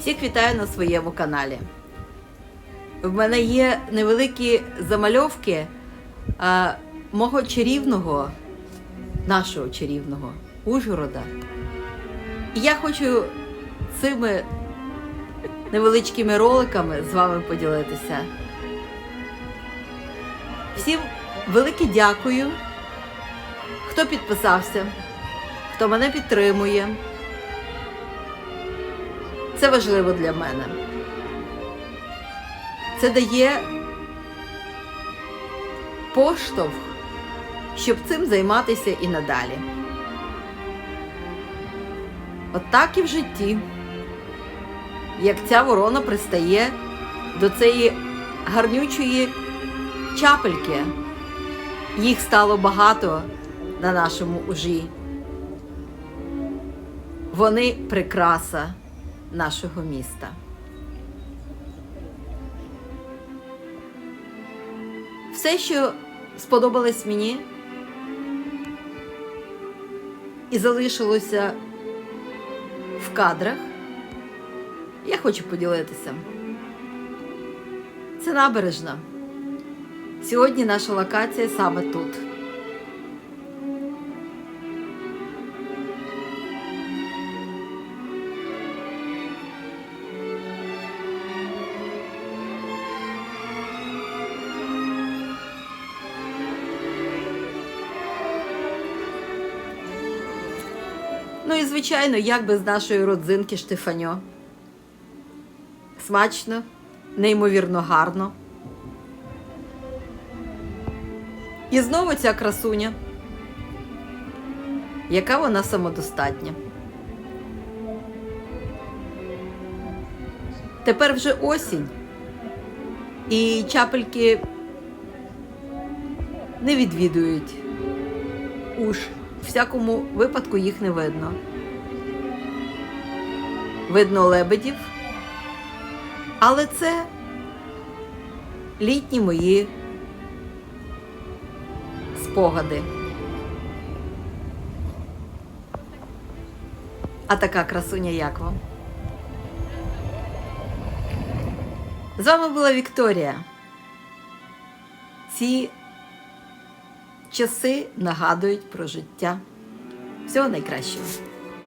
Всіх вітаю на своєму каналі. В мене є невеликі замальовки а, мого чарівного, нашого чарівного Ужгорода. І я хочу цими невеличкими роликами з вами поділитися. Всім велике дякую, хто підписався, хто мене підтримує. Це важливо для мене. Це дає поштовх, щоб цим займатися і надалі. От так і в житті, як ця ворона пристає до цієї гарнючої чапельки. Їх стало багато на нашому ужі. Вони прикраса нашого міста. Все, що сподобалось мені і залишилося в кадрах, я хочу поділитися. Це набережна. Сьогодні наша локація саме тут. Ну і звичайно, як без нашої родзинки Штефаньо. Смачно, неймовірно гарно. І знову ця красуня. Яка вона самодостатня. Тепер вже осінь. І чапельки не відвідують уж. Всякому випадку їх не видно. Видно лебедів. Але це літні мої спогади. А така красуня як вам? З вами була Вікторія. Ці часи нагадують про життя. Всього найкращого.